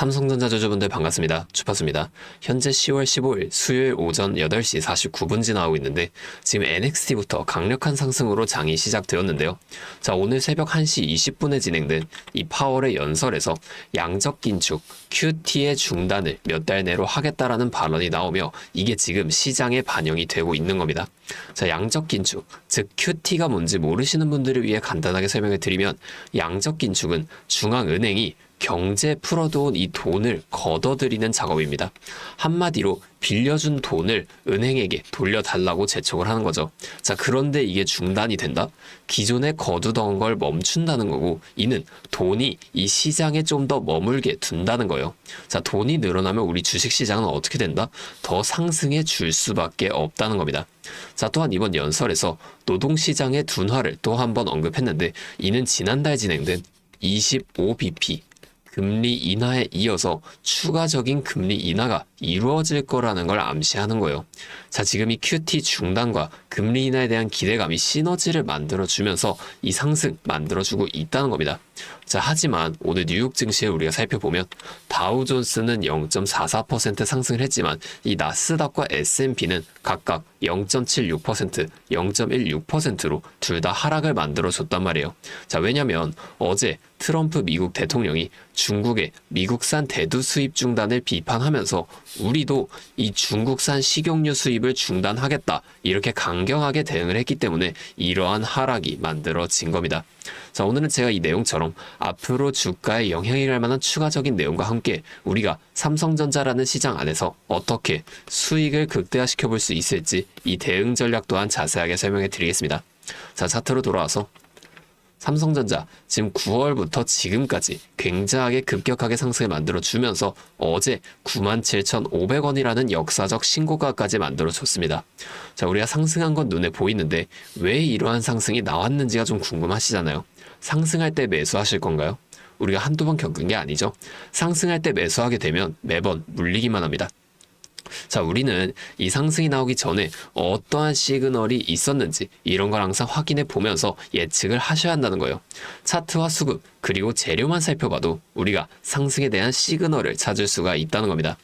삼성전자 주주분들 반갑습니다. 주파수입니다. 현재 10월 15일 수요일 오전 8시 49분 지나고 있는데 지금 NXT부터 강력한 상승으로 장이 시작되었는데요. 자, 오늘 새벽 1시 20분에 진행된 이 파월의 연설에서 양적 긴축 QT의 중단을 몇 달 내로 하겠다라는 발언이 나오며 이게 지금 시장에 반영이 되고 있는 겁니다. 자, 양적 긴축, 즉 QT가 뭔지 모르시는 분들을 위해 간단하게 설명을 드리면 양적 긴축은 중앙은행이 경제 풀어두은 이 돈을 걷어들이는 작업입니다. 한마디로 빌려준 돈을 은행에게 돌려달라고 재촉을 하는 거죠. 자, 그런데 이게 중단이 된다? 기존에 거두던 걸 멈춘다는 거고, 이는 돈이 이 시장에 좀 더 머물게 둔다는 거예요. 자, 돈이 늘어나면 우리 주식 시장은 어떻게 된다? 더 상승해 줄 수밖에 없다는 겁니다. 자, 또한 이번 연설에서 노동 시장의 둔화를 또 한 번 언급했는데, 이는 지난달 진행된 25bp 금리 인하에 이어서 추가적인 금리 인하가 이루어질 거라는 걸 암시하는 거예요. 자, 지금 이 QT 중단과 금리 인하에 대한 기대감이 시너지를 만들어주면서 이 상승 만들어주고 있다는 겁니다. 자, 하지만 오늘 뉴욕 증시를 우리가 살펴보면 다우존스는 0.44% 상승을 했지만 이 나스닥과 S&P는 각각 0.76%, 0.16%로 둘 다 하락을 만들어줬단 말이에요. 자, 왜냐면 어제 트럼프 미국 대통령이 중국의 미국산 대두 수입 중단을 비판하면서 우리도 이 중국산 식용유 수입을 중단하겠다 이렇게 강경하게 대응을 했기 때문에 이러한 하락이 만들어진 겁니다. 자, 오늘은 제가 이 내용처럼 앞으로 주가에 영향이 갈 만한 추가적인 내용과 함께 우리가 삼성전자라는 시장 안에서 어떻게 수익을 극대화시켜 볼 수 있을지 이 대응 전략 또한 자세하게 설명해 드리겠습니다. 자, 차트로 돌아와서 삼성전자 지금 9월부터 지금까지 굉장하게 급격하게 상승을 만들어 주면서 어제 97,500원이라는 역사적 신고가까지 만들어 줬습니다. 자, 우리가 상승한 건 눈에 보이는데 왜 이러한 상승이 나왔는지가 좀 궁금하시잖아요. 상승할 때 매수하실 건가요? 우리가 한두 번 겪은 게 아니죠. 상승할 때 매수하게 되면 매번 물리기만 합니다. 자, 우리는 이 상승이 나오기 전에 어떠한 시그널이 있었는지 이런 걸 항상 확인해 보면서 예측을 하셔야 한다는 거예요. 차트와 수급, 그리고 재료만 살펴봐도 우리가 상승에 대한 시그널을 찾을 수가 있다는 겁니다.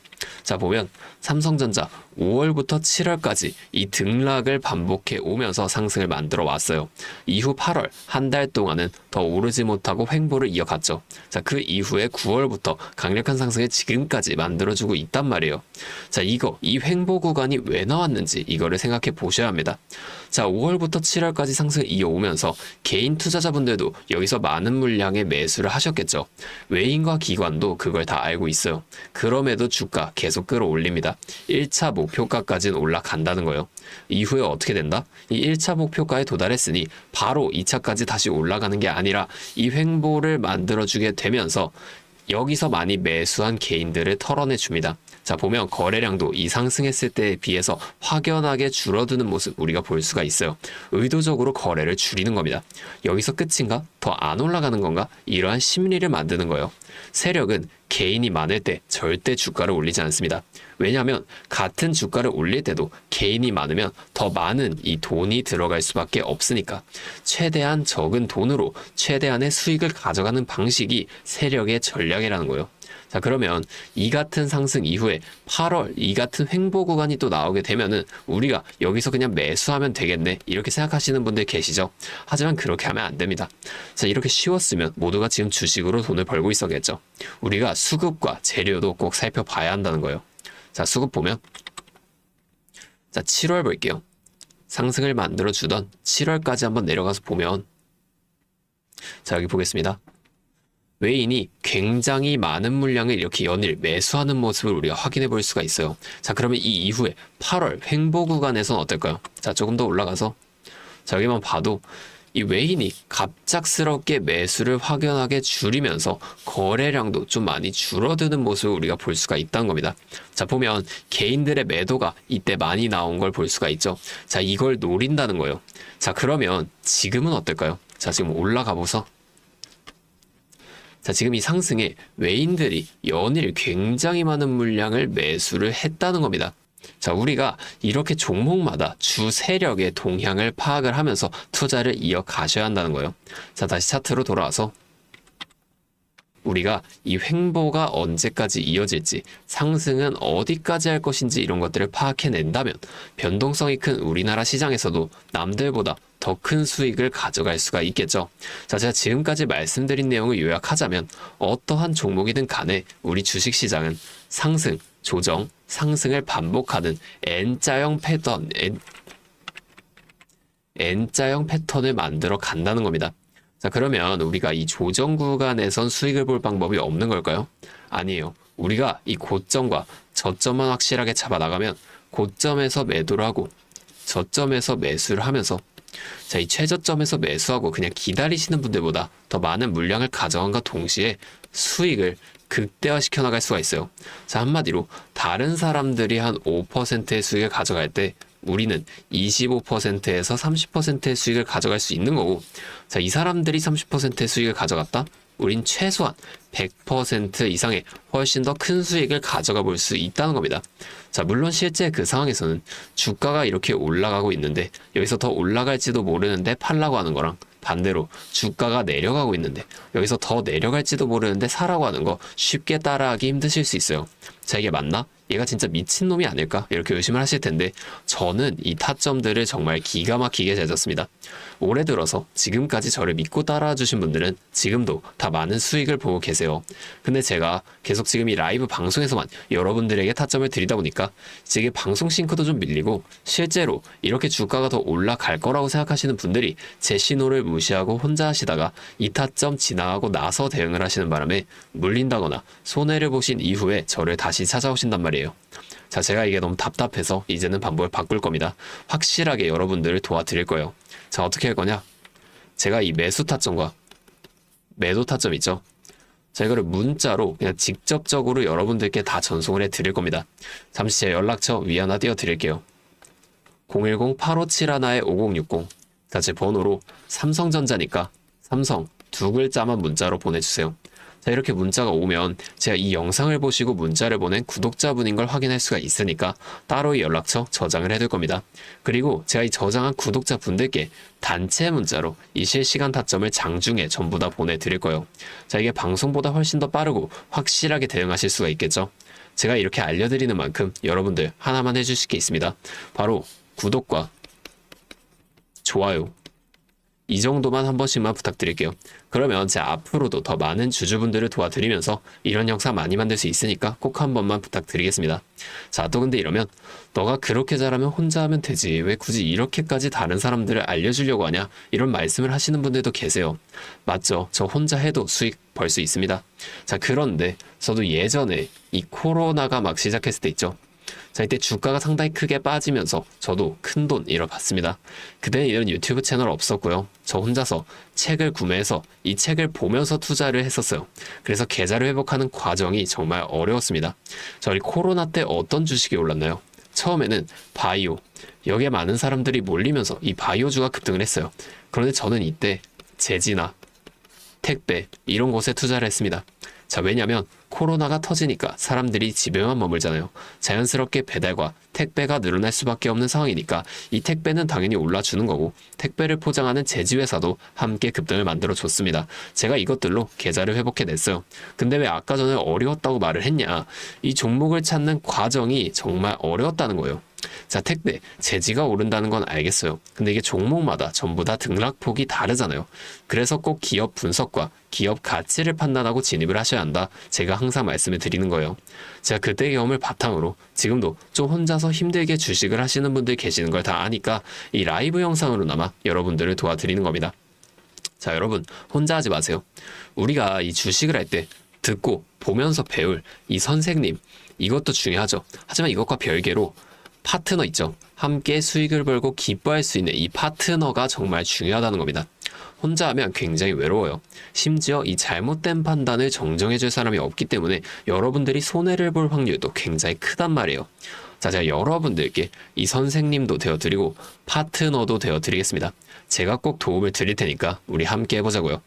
자, 보면 삼성전자 5월부터 7월까지 이 등락을 반복해 오면서 상승을 만들어 왔어요. 이후 8월 한 달 동안은 더 오르지 못하고 횡보를 이어갔죠. 자, 그 이후에 9월부터 강력한 상승을 지금까지 만들어주고 있단 말이에요. 자, 이거, 이 횡보 구간이 왜 나왔는지 이거를 생각해 보셔야 합니다. 자, 5월부터 7월까지 상승을 이어오면서 개인 투자자분들도 여기서 많은 물량의 매수를 하셨겠죠. 외인과 기관도 그걸 다 알고 있어요. 그럼에도 주가 계속 끌어올립니다. 1차 목 표가까지는 올라간다는 거예요. 이후에 어떻게 된다? 이 1차 목표가에 도달했으니 바로 2차까지 다시 올라가는 게 아니라 이 횡보를 만들어주게 되면서 여기서 많이 매수한 개인들을 털어내 줍니다. 자, 보면 거래량도 이 상승했을 때에 비해서 확연하게 줄어드는 모습 우리가 볼 수가 있어요. 의도적으로 거래를 줄이는 겁니다. 여기서 끝인가? 더 안 올라가는 건가? 이러한 심리를 만드는 거예요. 세력은 개인이 많을 때 절대 주가를 올리지 않습니다. 왜냐하면 같은 주가를 올릴 때도 개인이 많으면 더 많은 이 돈이 들어갈 수밖에 없으니까 최대한 적은 돈으로 최대한의 수익을 가져가는 방식이 세력의 전략이라는 거예요. 자, 그러면 이 같은 상승 이후에 8월 이 같은 횡보 구간이 또 나오게 되면은 우리가 여기서 그냥 매수하면 되겠네. 이렇게 생각하시는 분들 계시죠? 하지만 그렇게 하면 안 됩니다. 자, 이렇게 쉬웠으면 모두가 지금 주식으로 돈을 벌고 있었겠죠. 우리가 수급과 재료도 꼭 살펴봐야 한다는 거예요. 자, 수급 보면 자, 7월 볼게요. 상승을 만들어 주던 7월까지 한번 내려가서 보면 자, 여기 보겠습니다. 외인이 굉장히 많은 물량을 이렇게 연일 매수하는 모습을 우리가 확인해 볼 수가 있어요. 자, 그러면 이 이후에 8월 횡보 구간에서는 어떨까요? 자, 조금 더 올라가서 자, 여기만 봐도 이 외인이 갑작스럽게 매수를 확연하게 줄이면서 거래량도 좀 많이 줄어드는 모습을 우리가 볼 수가 있다는 겁니다. 자, 보면 개인들의 매도가 이때 많이 나온 걸 볼 수가 있죠. 자, 이걸 노린다는 거예요. 자, 그러면 지금은 어떨까요? 자, 지금 올라가 보서 자, 지금 이 상승에 외인들이 연일 굉장히 많은 물량을 매수를 했다는 겁니다. 자, 우리가 이렇게 종목마다 주 세력의 동향을 파악을 하면서 투자를 이어가셔야 한다는 거예요. 자, 다시 차트로 돌아와서 우리가 이 횡보가 언제까지 이어질지, 상승은 어디까지 할 것인지 이런 것들을 파악해낸다면 변동성이 큰 우리나라 시장에서도 남들보다 더 큰 수익을 가져갈 수가 있겠죠. 자, 제가 지금까지 말씀드린 내용을 요약하자면 어떠한 종목이든 간에 우리 주식 시장은 상승, 조정, 상승을 반복하는 N자형 패턴, N, N자형 패턴을 만들어 간다는 겁니다. 자, 그러면 우리가 이 조정 구간에선 수익을 볼 방법이 없는 걸까요? 아니에요. 우리가 이 고점과 저점만 확실하게 잡아 나가면 고점에서 매도를 하고 저점에서 매수를 하면서 자, 이 최저점에서 매수하고 그냥 기다리시는 분들보다 더 많은 물량을 가져간과 동시에 수익을 극대화시켜 나갈 수가 있어요. 자, 한마디로 다른 사람들이 한 5%의 수익을 가져갈 때 우리는 25%에서 30%의 수익을 가져갈 수 있는 거고, 자, 이 사람들이 30%의 수익을 가져갔다? 우린 최소한 100% 이상의 훨씬 더 큰 수익을 가져가 볼 수 있다는 겁니다. 자, 물론 실제 그 상황에서는 주가가 이렇게 올라가고 있는데 여기서 더 올라갈지도 모르는데 팔라고 하는 거랑 반대로 주가가 내려가고 있는데 여기서 더 내려갈지도 모르는데 사라고 하는 거 쉽게 따라하기 힘드실 수 있어요. 자, 이게 맞나? 얘가 진짜 미친놈이 아닐까? 이렇게 의심을 하실 텐데 저는 이 타점들을 정말 기가 막히게 찾았습니다. 올해 들어서 지금까지 저를 믿고 따라와 주신 분들은 지금도 다 많은 수익을 보고 계세요. 근데 제가 계속 지금 이 라이브 방송에서만 여러분들에게 타점을 드리다 보니까 지금 방송 싱크도 좀 밀리고 실제로 이렇게 주가가 더 올라갈 거라고 생각하시는 분들이 제 신호를 무시하고 혼자 하시다가 이 타점 지나가고 나서 대응을 하시는 바람에 물린다거나 손해를 보신 이후에 저를 다시 찾아오신단 말이에요. 자, 제가 이게 너무 답답해서 이제는 방법을 바꿀 겁니다. 확실하게 여러분들을 도와드릴 거예요. 자, 어떻게 할 거냐? 제가 이 매수 타점과 매도 타점 있죠? 자, 이거를 문자로 그냥 직접적으로 여러분들께 다 전송을 해 드릴 겁니다. 잠시 제 연락처 위 하나 띄워 드릴게요. 010-8571-5060. 자, 제 번호로 삼성전자니까 삼성 두 글자만 문자로 보내주세요. 자, 이렇게 문자가 오면 제가 이 영상을 보시고 문자를 보낸 구독자분인 걸 확인할 수가 있으니까 따로 이 연락처 저장을 해둘 겁니다. 그리고 제가 이 저장한 구독자분들께 단체 문자로 이 실시간 타점을 장중에 전부 다 보내드릴 거예요. 자, 이게 방송보다 훨씬 더 빠르고 확실하게 대응하실 수가 있겠죠. 제가 이렇게 알려드리는 만큼 여러분들 하나만 해주실 게 있습니다. 바로 구독과 좋아요, 이 정도만 한 번씩만 부탁드릴게요. 그러면 제 앞으로도 더 많은 주주분들을 도와드리면서 이런 영상 많이 만들 수 있으니까 꼭 한 번만 부탁드리겠습니다. 자, 또 근데 이러면 너가 그렇게 잘하면 혼자 하면 되지. 왜 굳이 이렇게까지 다른 사람들을 알려주려고 하냐? 이런 말씀을 하시는 분들도 계세요. 맞죠? 저 혼자 해도 수익 벌 수 있습니다. 자, 그런데 저도 예전에 이 코로나가 막 시작했을 때 있죠. 자, 이때 주가가 상당히 크게 빠지면서 저도 큰 돈 잃어봤습니다. 그때는 이런 유튜브 채널 없었고요. 저 혼자서 책을 구매해서 이 책을 보면서 투자를 했었어요. 그래서 계좌를 회복하는 과정이 정말 어려웠습니다. 저희 코로나 때 어떤 주식이 올랐나요? 처음에는 바이오. 여기에 많은 사람들이 몰리면서 이 바이오주가 급등을 했어요. 그런데 저는 이때 제지나 택배 이런 곳에 투자를 했습니다. 자, 왜냐면 코로나가 터지니까 사람들이 집에만 머물잖아요. 자연스럽게 배달과 택배가 늘어날 수밖에 없는 상황이니까 이 택배는 당연히 올라주는 거고 택배를 포장하는 제지회사도 함께 급등을 만들어 줬습니다. 제가 이것들로 계좌를 회복해냈어요. 근데 왜 아까 전에 어려웠다고 말을 했냐? 이 종목을 찾는 과정이 정말 어려웠다는 거예요. 자, 택배, 재지가 오른다는 건 알겠어요. 근데 이게 종목마다 전부 다 등락폭이 다르잖아요. 그래서 꼭 기업 분석과 기업 가치를 판단하고 진입을 하셔야 한다. 제가 항상 말씀을 드리는 거예요. 제가 그때 경험을 바탕으로 지금도 좀 혼자서 힘들게 주식을 하시는 분들 계시는 걸 다 아니까 이 라이브 영상으로나마 여러분들을 도와드리는 겁니다. 자, 여러분, 혼자 하지 마세요. 우리가 이 주식을 할 때 듣고 보면서 배울 이 선생님, 이것도 중요하죠. 하지만 이것과 별개로 파트너 있죠. 함께 수익을 벌고 기뻐할 수 있는 이 파트너가 정말 중요하다는 겁니다. 혼자 하면 굉장히 외로워요. 심지어 이 잘못된 판단을 정정해줄 사람이 없기 때문에 여러분들이 손해를 볼 확률도 굉장히 크단 말이에요. 자, 제가 여러분들께 이 선생님도 되어드리고 파트너도 되어드리겠습니다. 제가 꼭 도움을 드릴 테니까 우리 함께 해보자고요.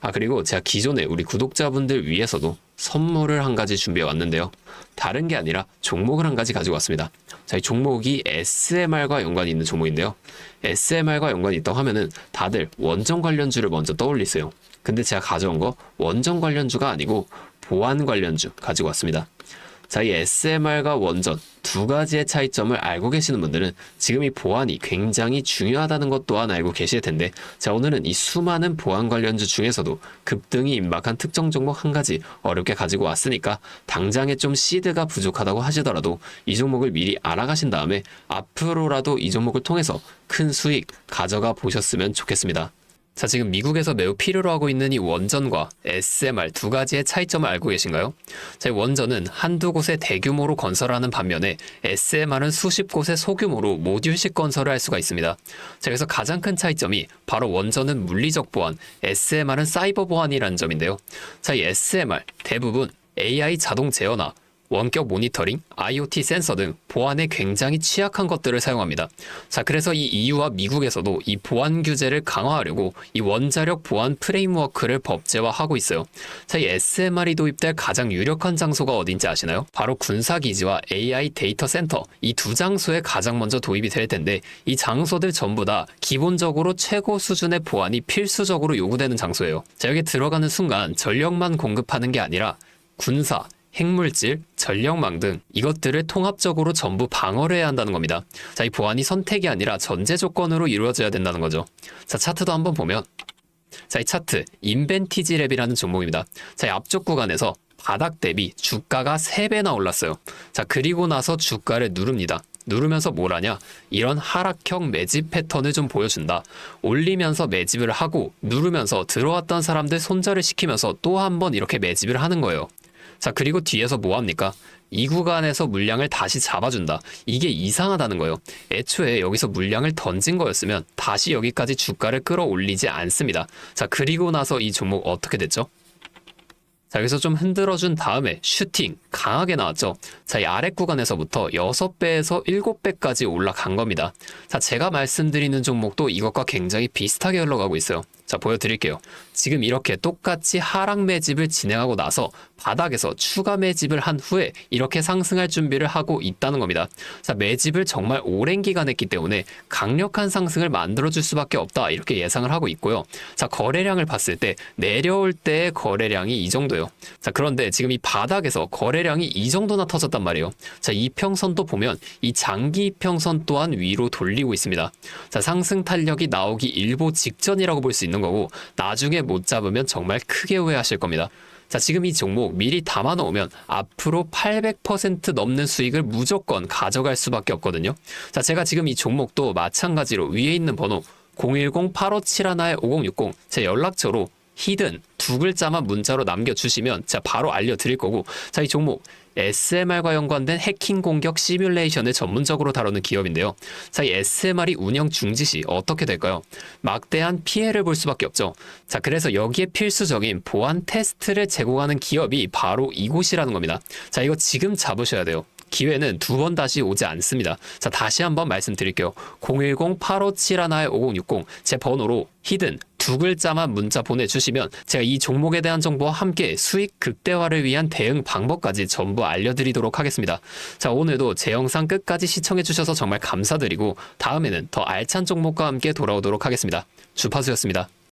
아, 그리고 제가 기존에 우리 구독자분들 위해서도 선물을 한 가지 준비해 왔는데요. 다른 게 아니라 종목을 한 가지 가지고 왔습니다. 자, 이 종목이 SMR과 연관이 있는 종목인데요. SMR과 연관이 있다고 하면은 다들 원전 관련주를 먼저 떠올리세요. 근데 제가 가져온 거 원전 관련주가 아니고 보안 관련주 가지고 왔습니다. 자, 이 SMR과 원전 두 가지의 차이점을 알고 계시는 분들은 지금 이 보안이 굉장히 중요하다는 것 또한 알고 계실 텐데, 자, 오늘은 이 수많은 보안 관련주 중에서도 급등이 임박한 특정 종목 한 가지 어렵게 가지고 왔으니까 당장에 좀 시드가 부족하다고 하시더라도 이 종목을 미리 알아가신 다음에 앞으로라도 이 종목을 통해서 큰 수익 가져가 보셨으면 좋겠습니다. 자, 지금 미국에서 매우 필요로 하고 있는 이 원전과 SMR 두 가지의 차이점을 알고 계신가요? 자, 이 원전은 한두 곳에 대규모로 건설하는 반면에 SMR은 수십 곳에 소규모로 모듈식 건설을 할 수가 있습니다. 자, 그래서 가장 큰 차이점이 바로 원전은 물리적 보안, SMR은 사이버 보안이라는 점인데요. 자, 이 SMR 대부분 AI 자동 제어나 원격 모니터링, IoT 센서 등 보안에 굉장히 취약한 것들을 사용합니다. 자, 그래서 이 EU와 미국에서도 이 보안 규제를 강화하려고 이 원자력 보안 프레임워크를 법제화하고 있어요. 자, 이 SMR이 도입될 가장 유력한 장소가 어딘지 아시나요? 바로 군사기지와 AI 데이터 센터 이 두 장소에 가장 먼저 도입이 될 텐데 이 장소들 전부 다 기본적으로 최고 수준의 보안이 필수적으로 요구되는 장소예요. 자, 여기 들어가는 순간 전력만 공급하는 게 아니라 군사, 핵물질, 전력망 등 이것들을 통합적으로 전부 방어를 해야 한다는 겁니다. 자, 이 보안이 선택이 아니라 전제 조건으로 이루어져야 된다는 거죠. 자, 차트도 한번 보면 자, 이 차트 인벤티지 랩이라는 종목입니다. 자, 이 앞쪽 구간에서 바닥 대비 주가가 3배나 올랐어요. 자, 그리고 나서 주가를 누릅니다. 누르면서 뭘 하냐? 이런 하락형 매집 패턴을 좀 보여준다. 올리면서 매집을 하고 누르면서 들어왔던 사람들 손절을 시키면서 또 한 번 이렇게 매집을 하는 거예요. 자, 그리고 뒤에서 뭐 합니까? 이 구간에서 물량을 다시 잡아준다. 이게 이상하다는 거예요. 애초에 여기서 물량을 던진 거였으면 다시 여기까지 주가를 끌어올리지 않습니다. 자, 그리고 나서 이 종목 어떻게 됐죠? 자, 여기서 좀 흔들어준 다음에 슈팅 강하게 나왔죠. 자, 이 아래 구간에서부터 6배에서 7배까지 올라간 겁니다. 자, 제가 말씀드리는 종목도 이것과 굉장히 비슷하게 흘러가고 있어요. 자, 보여드릴게요. 지금 이렇게 똑같이 하락 매집을 진행하고 나서 바닥에서 추가 매집을 한 후에 이렇게 상승할 준비를 하고 있다는 겁니다. 자, 매집을 정말 오랜 기간 했기 때문에 강력한 상승을 만들어줄 수밖에 없다. 이렇게 예상을 하고 있고요. 자, 거래량을 봤을 때 내려올 때의 거래량이 이 정도예요. 자, 그런데 지금 이 바닥에서 거래량이 이 정도나 터졌단 말이에요. 자, 이평선도 보면 이 장기 이평선 또한 위로 돌리고 있습니다. 자, 상승 탄력이 나오기 일보 직전이라고 볼 수 있는 거고 나중에 못 잡으면 정말 크게 후회하실 겁니다. 자, 지금 이 종목 미리 담아 놓으면 앞으로 800% 넘는 수익을 무조건 가져갈 수밖에 없거든요. 자, 제가 지금 이 종목도 마찬가지로 위에 있는 번호 010-8571-5060 제 연락처로 히든 두 글자만 문자로 남겨주시면 제가 바로 알려드릴 거고 자 이 종목 SMR과 연관된 해킹 공격 시뮬레이션을 전문적으로 다루는 기업인데요. 자, 이 SMR이 운영 중지 시 어떻게 될까요? 막대한 피해를 볼 수밖에 없죠. 자, 그래서 여기에 필수적인 보안 테스트를 제공하는 기업이 바로 이곳이라는 겁니다. 자, 이거 지금 잡으셔야 돼요. 기회는 두 번 다시 오지 않습니다. 자, 다시 한번 말씀드릴게요. 010-857-5060 제 번호로 히든 두 글자만 문자 보내주시면 제가 이 종목에 대한 정보와 함께 수익 극대화를 위한 대응 방법까지 전부 알려드리도록 하겠습니다. 자, 오늘도 제 영상 끝까지 시청해주셔서 정말 감사드리고 다음에는 더 알찬 종목과 함께 돌아오도록 하겠습니다. 주파수였습니다.